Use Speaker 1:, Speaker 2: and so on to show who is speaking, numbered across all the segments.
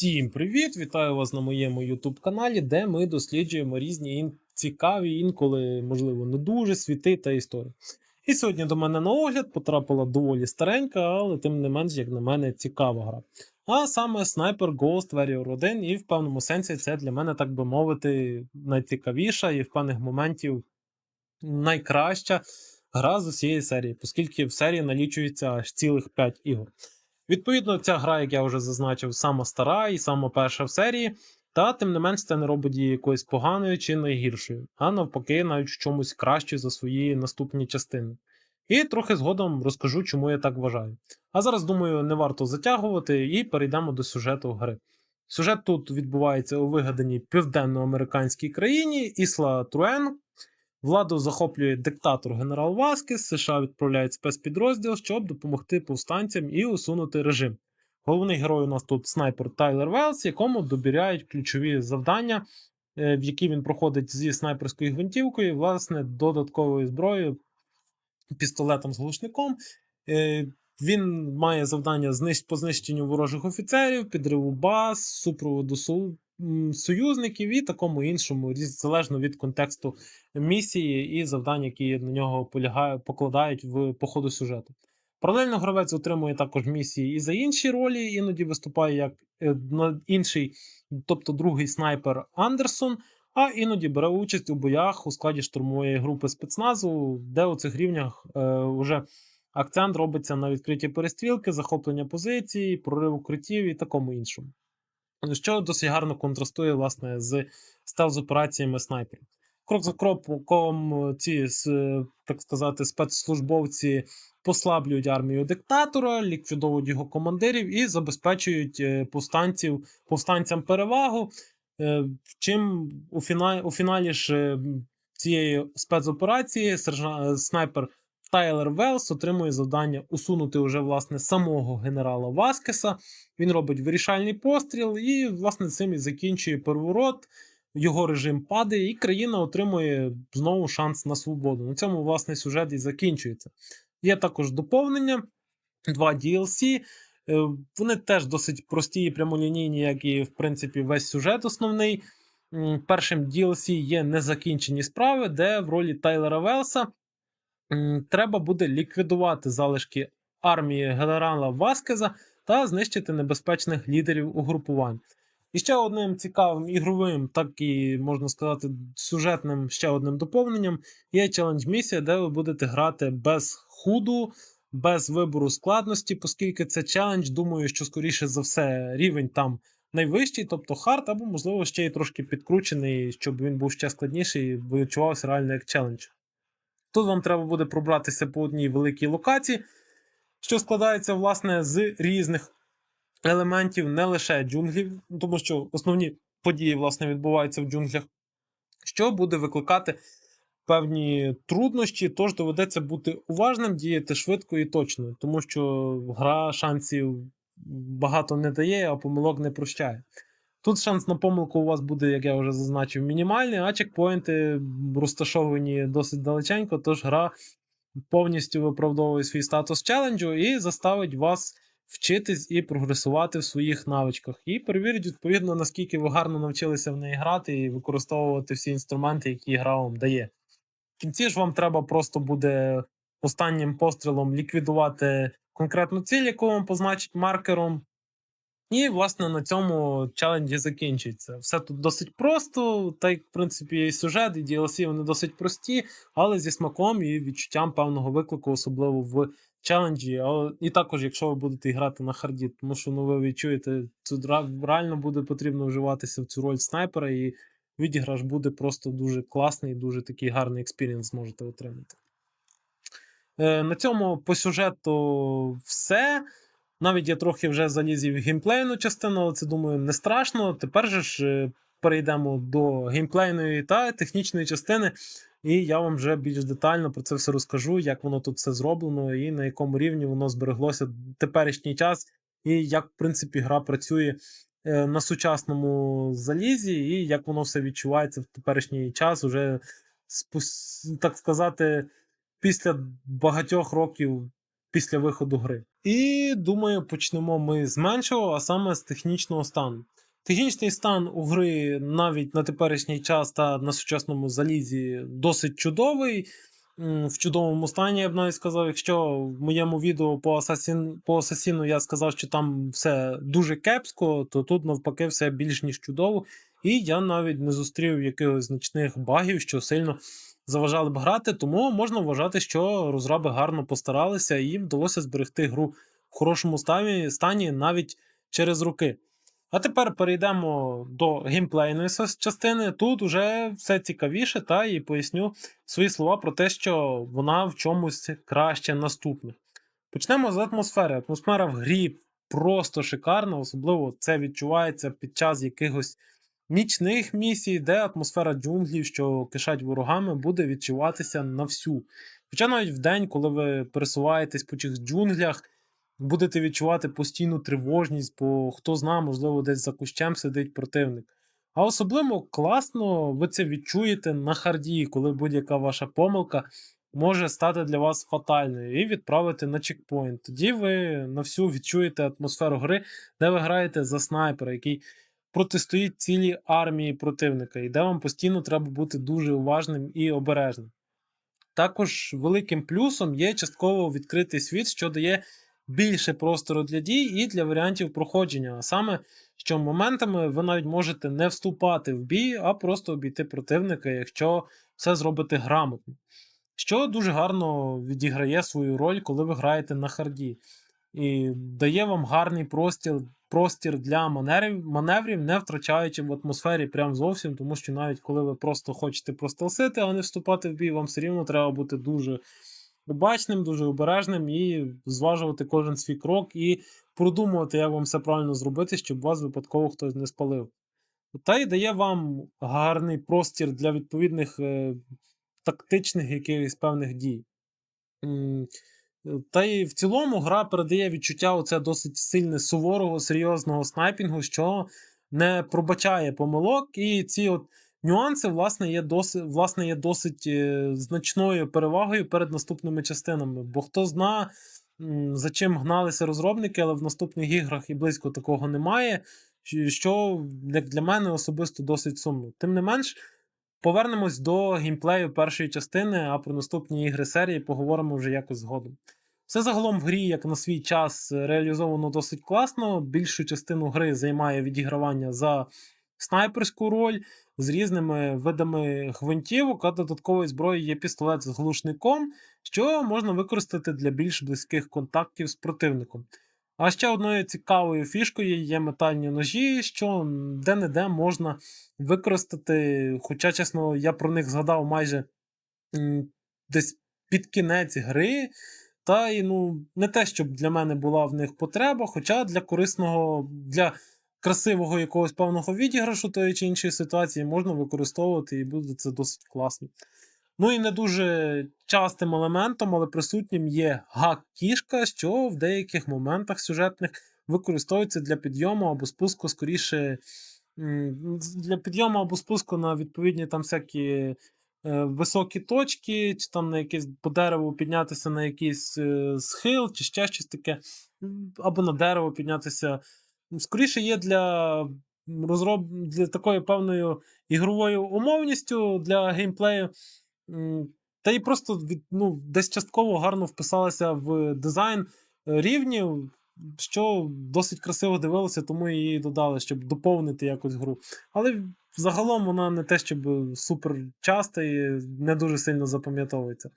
Speaker 1: Всім привіт! Вітаю вас на моєму YouTube каналі, де ми досліджуємо різні цікаві, інколи, можливо, не дуже світи та історії. І сьогодні до мене на огляд потрапила доволі старенька, але тим не менш, як на мене, цікава гра. А саме Sniper Ghost Warrior 1, і в певному сенсі це для мене, так би мовити, найцікавіша і в певних моментів найкраща гра з усієї серії, оскільки в серії налічується аж цілих 5 ігор. Відповідно, ця гра, як я вже зазначив, сама стара і сама перша в серії, та тим не менш це не робить її якоюсь поганою чи найгіршою, а навпаки, навіть в чомусь кращою за свої наступні частини. І трохи згодом розкажу, чому я так вважаю. А зараз, думаю, не варто затягувати і перейдемо до сюжету гри. Сюжет тут відбувається у вигаданій південноамериканській країні Ісла Труен. Владу захоплює диктатор генерал Васкес, США відправляють спецпідрозділ, щоб допомогти повстанцям і усунути режим. Головний герой у нас тут снайпер Тайлер Велс, якому добіряють ключові завдання, е, в які він проходить зі снайперською гвинтівкою, власне, додатковою зброєю, пістолетом з глушником. Е, Він має завдання по знищенню ворожих офіцерів, підриву баз, супроводу су- союзників і такому іншому, залежно від контексту місії і завдань, які на нього полягають, покладають в по ходу сюжету. Паралельно гравець отримує також місії і за інші ролі, іноді виступає як е, інший, тобто другий снайпер Андерсон, а іноді бере участь у боях у складі штурмової групи спецназу, де у цих рівнях е, вже акцент робиться на відкриті перестрілки, захоплення позицій, прорив укриттів і такому іншому. Що досить гарно контрастує власне з стелз-операціями снайперів. Крок за кроком ці, так сказати, спецслужбовці послаблюють армію диктатора, ліквідовують його командирів і забезпечують е, повстанців, повстанцям перевагу. Е, Чим у фіналі, у фіналі ж е, цієї спецоперації е, снайпер Тайлер Велс отримує завдання усунути уже власне самого генерала Васкеса. Він робить вирішальний постріл, і, власне, цим і закінчує переворот. Його режим падає, і країна отримує знову шанс на свободу. На цьому, власне, сюжет і закінчується. Є також доповнення, два DLC. Е, Вони теж досить прості і прямолінійні, як і, в принципі, весь сюжет основний. Першим DLC є незакінчені справи, де в ролі Тайлера Велса треба буде ліквідувати залишки армії генерала Васкеза та знищити небезпечних лідерів угрупувань. І ще одним цікавим ігровим, так і можна сказати, сюжетним ще одним доповненням є челендж місія, де ви будете грати без худу, без вибору складності, оскільки це челендж, думаю, що скоріше за все рівень там найвищий, тобто хард, або, можливо, ще й трошки підкручений, щоб він був ще складніший і відчувався реально як челендж. Тут вам треба буде пробратися по одній великій локації, що складається, власне, з різних елементів, не лише джунглів, тому що основні події, власне, відбуваються в джунглях, що буде викликати певні труднощі, тож доведеться бути уважним, діяти швидко і точно, тому що гра шансів багато не дає, а помилок не прощає. Тут шанс на помилку у вас буде, як я вже зазначив, мінімальний, а чекпоінти розташовані досить далеченько, тож гра повністю виправдовує свій статус челенджу і заставить вас вчитись і прогресувати в своїх навичках. І перевірить, відповідно, наскільки ви гарно навчилися в неї грати і використовувати всі інструменти, які гра вам дає. В кінці ж вам треба просто буде останнім пострілом ліквідувати конкретну ціль, яку вам позначить маркером. І, власне, на цьому челенджі закінчується. Все тут досить просто, та й, в принципі, і сюжет, і DLC вони досить прості, але зі смаком і відчуттям певного виклику, особливо в челенджі. Але і також, якщо ви будете грати на харді, тому що ну, ви відчуєте, тут реально буде потрібно вживатися в цю роль снайпера, і відіграш буде просто дуже класний, дуже такий гарний експірієнс зможете отримати. Е, на цьому по сюжету все. Навіть я трохи вже заліз в геймплейну частину, але це думаю не страшно. Тепер же ж е, перейдемо до геймплейної та технічної частини, і я вам вже більш детально про це все розкажу, як воно тут все зроблено, і на якому рівні воно збереглося теперішній час, і як, в принципі, гра працює е, на сучасному залізі, і як воно все відчувається в теперішній час, уже так сказати, після багатьох років після виходу гри. І думаю, почнемо ми з меншого, а саме з технічного стану. Технічний стан у гри навіть на теперішній час та на сучасному залізі досить чудовий. В чудовому стані, я б навіть сказав, якщо в моєму відео по Асасін, по Асасіну я сказав, що там все дуже кепсько, то тут навпаки все більш ніж чудово. І я навіть не зустрів якихось значних багів, що сильно заважали б грати, тому можна вважати, що розраби гарно постаралися і їм вдалося зберегти гру в хорошому стані, навіть через роки. А тепер перейдемо до геймплейної частини. Тут вже все цікавіше, та і поясню свої слова про те, що вона в чомусь краще наступних. Почнемо з атмосфери. Атмосфера в грі просто шикарна, особливо це відчувається під час якихось нічних місій, де атмосфера джунглів, що кишать ворогами, буде відчуватися на всю. Хоча навіть в день, коли ви пересуваєтесь по цих джунглях, будете відчувати постійну тривожність, бо хто знає, можливо, десь за кущем сидить противник. А особливо класно ви це відчуєте на харді, коли будь-яка ваша помилка може стати для вас фатальною і відправити на чекпоінт. Тоді ви на всю відчуєте атмосферу гри, де ви граєте за снайпера, який протистоїть цілій армії противника, і де вам постійно треба бути дуже уважним і обережним. Також великим плюсом є частково відкритий світ, що дає більше простору для дій і для варіантів проходження. А саме, що моментами ви навіть можете не вступати в бій, а просто обійти противника, якщо все зробите грамотно. Що дуже гарно відіграє свою роль, коли ви граєте на харді. І дає вам гарний простір, простір для маневрів, маневрів, не втрачаючи в атмосфері прям зовсім, тому що навіть коли ви просто хочете простелсити, а не вступати в бій, вам все рівно треба бути дуже обачним, дуже обережним і зважувати кожен свій крок і продумувати, як вам все правильно зробити, щоб вас випадково хтось не спалив. Та й дає вам гарний простір для відповідних е, тактичних якихось певних дій. Та й в цілому гра передає відчуття оце досить сильне суворого, серйозного снайпінгу, що не пробачає помилок, і ці от нюанси, власне, є досить, власне, є досить е, значною перевагою перед наступними частинами. Бо хто зна, за чим гналися розробники, але в наступних іграх і близько такого немає, що- як для мене особисто досить сумно. Тим не менш. Повернемось до геймплею першої частини, а про наступні ігри серії поговоримо вже якось згодом. Все загалом в грі, як на свій час, реалізовано досить класно. Більшу частину гри займає відігравання за снайперську роль з різними видами гвинтівок, а додатковою зброєю є пістолет з глушником, що можна використати для більш близьких контактів з противником. А ще одною цікавою фішкою є метальні ножі, що де-не-де можна використати. Хоча, чесно, я про них згадав майже десь під кінець гри. Та й ну, не те, щоб для мене була в них потреба, хоча для корисного, для красивого якогось певного відіграшу тої чи іншої ситуації можна використовувати і буде це досить класно. Ну і не дуже частим елементом, але присутнім є гак-кішка, що в деяких моментах сюжетних використовується для підйому або спуску, скоріше для підйому або спуску на відповідні там всякі е, високі точки, чи там на якесь по дереву піднятися на якийсь е, схил, чи ще щось таке, або на дерево піднятися. Скоріше є для розроб... для такої певною ігровою умовністю для геймплею. Та й просто від, ну, десь частково гарно вписалася в дизайн е, рівнів, що досить красиво дивилося, тому її додали, щоб доповнити якось гру. Але загалом вона не те, щоб супер часта і не дуже сильно запам'ятовується.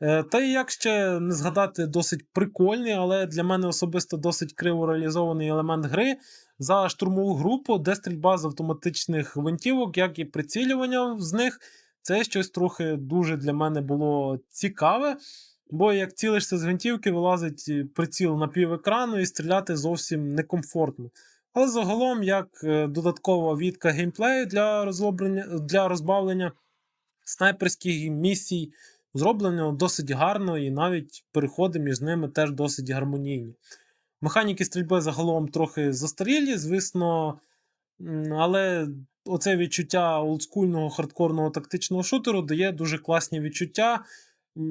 Speaker 1: Е, Та й як ще не згадати досить прикольний, але для мене особисто досить криво реалізований елемент гри за штурмову групу, де стрільба з автоматичних гвинтівок, як і прицілювання з них. Це щось трохи дуже для мене було цікаве. Бо як цілишся з гвинтівки, вилазить приціл на пів екрану і стріляти зовсім некомфортно. Але загалом, як е, додаткова відка геймплею для, розроблення, для розбавлення снайперських місій, зроблено досить гарно, і навіть переходи між ними теж досить гармонійні. Механіки стрільби загалом трохи застарілі, звісно, але оце відчуття олдскульного хардкорного тактичного шутеру дає дуже класні відчуття.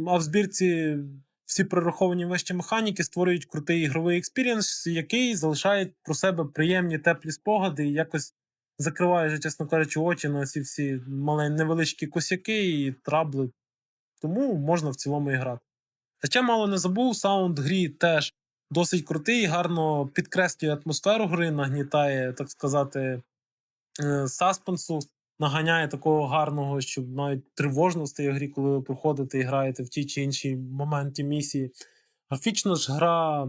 Speaker 1: А в збірці всі прораховані вище механіки створюють крутий ігровий експірієнс, який залишає про себе приємні теплі спогади і якось закриває, чесно кажучи, очі на ці всі маленькі невеличкі косяки і трабли. Тому можна в цілому і грати. Хоча мало не забув, саунд грі теж досить крутий, гарно підкреслює атмосферу гри, нагнітає, так сказати, е, саспенсу, наганяє такого гарного, щоб навіть тривожно стає грі, коли ви проходите і граєте в тій чи інші моменті місії. Графічно ж гра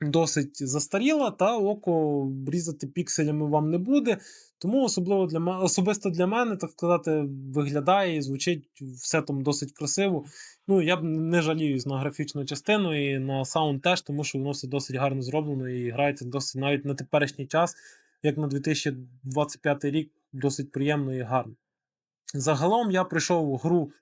Speaker 1: досить застаріла, та око різати пікселями вам не буде. Тому особливо для мене, особисто для мене, так сказати, виглядає і звучить все там досить красиво. Ну, я б не жаліюсь на графічну частину і на саунд теж, тому що воно все досить гарно зроблено і грається досить навіть на теперішній час, як на 2025 рік, досить приємно і гарно. Загалом я прийшов гру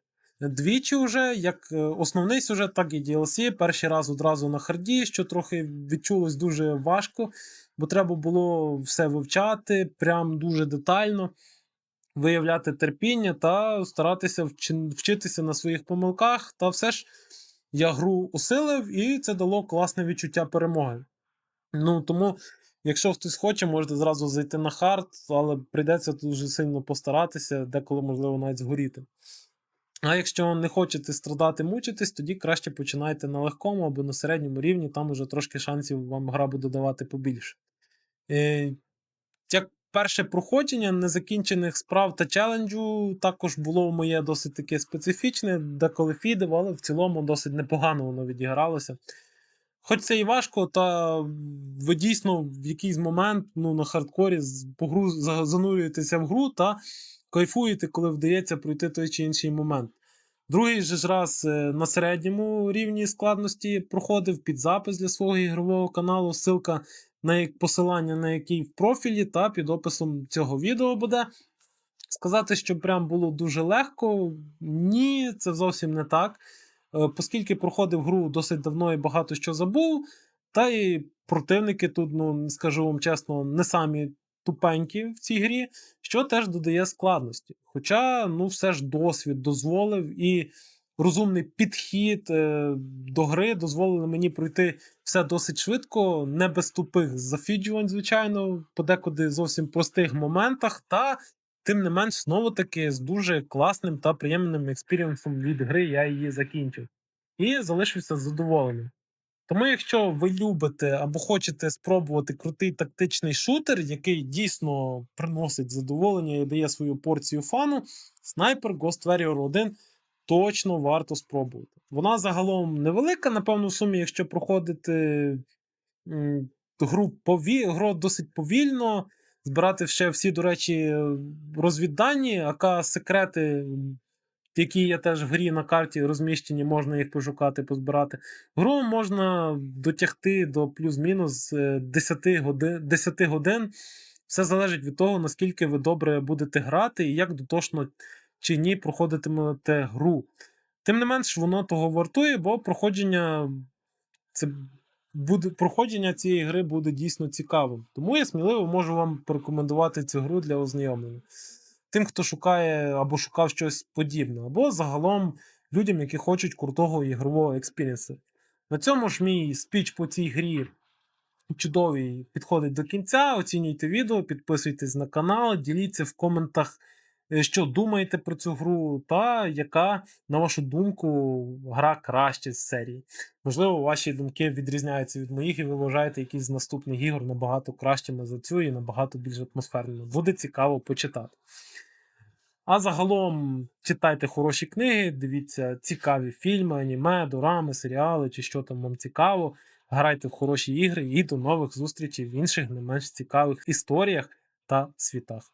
Speaker 1: двічі вже, як е, основний сюжет, так і DLC. Перший раз одразу на харді, що трохи відчулось дуже важко, бо треба було все вивчати прям дуже детально, виявляти терпіння та старатися вчитися на своїх помилках. Та все ж я гру усилив, і це дало класне відчуття перемоги. Ну тому. Якщо хтось хоче, можете зразу зайти на хард, але прийдеться дуже сильно постаратися, деколи, можливо, навіть згоріти. А якщо не хочете страдати, мучитись, тоді краще починайте на легкому або на середньому рівні, там уже трошки шансів вам гра буде давати побільше. Е, як перше проходження незакінчених справ та челенджу також було моє досить таке специфічне, деколи фідив, але в цілому досить непогано воно відігралося. Хоч це і важко, та ви дійсно в якийсь момент ну, на хардкорі з- по гру за- занурюєтеся в гру та кайфуєте, коли вдається пройти той чи інший момент. Другий же ж раз е, на середньому рівні складності проходив під запис для свого ігрового каналу. Ссылка на посилання на який в профілі та під описом цього відео буде. Сказати, що прям було дуже легко. Ні, це зовсім не так. Е, Оскільки проходив гру досить давно і багато що забув, та і противники тут, ну скажу вам чесно, не самі тупенькі в цій грі, що теж додає складності. Хоча, ну, все ж досвід дозволив і розумний підхід е, до гри дозволили мені пройти все досить швидко, не без тупих зафіджувань, звичайно, подекуди зовсім простих моментах, та тим не менш, знову таки, з дуже класним та приємним експірієнсом від гри я її закінчив. І залишився задоволеним. Тому, якщо ви любите або хочете спробувати крутий тактичний шутер, який дійсно приносить задоволення і дає свою порцію фану, Sniper Ghost Warrior 1 точно варто спробувати. Вона загалом невелика, напевно, в сумі, якщо проходити гру, пові... гру досить повільно, збирати ще всі, до речі, розвіддані, АК секрети, які є теж в грі на карті розміщені, можна їх пошукати, позбирати. Гру можна дотягти до плюс-мінус е, 10 годин, 10 годин. Все залежить від того, наскільки ви добре будете грати і як дотошно чи ні проходитимете гру. Тим не менш, воно того вартує, бо проходження це буде, проходження цієї гри буде дійсно цікавим. Тому я сміливо можу вам порекомендувати цю гру для ознайомлення. Тим, хто шукає або шукав щось подібне, або загалом людям, які хочуть крутого ігрового експіріенсу. На цьому ж мій спіч по цій грі чудовий підходить до кінця. Оцінюйте відео, підписуйтесь на канал, діліться в коментах, е, що думаєте про цю гру, та яка, на вашу думку, гра краще з серії. Можливо, ваші думки відрізняються від моїх, і ви вважаєте якісь з наступних ігор набагато кращими за цю і набагато більш атмосферними. Буде цікаво почитати. А загалом читайте хороші книги, дивіться цікаві фільми, аніме, дорами, серіали чи що там вам цікаво. Грайте в хороші ігри і до нових зустрічей в інших не менш цікавих історіях та світах.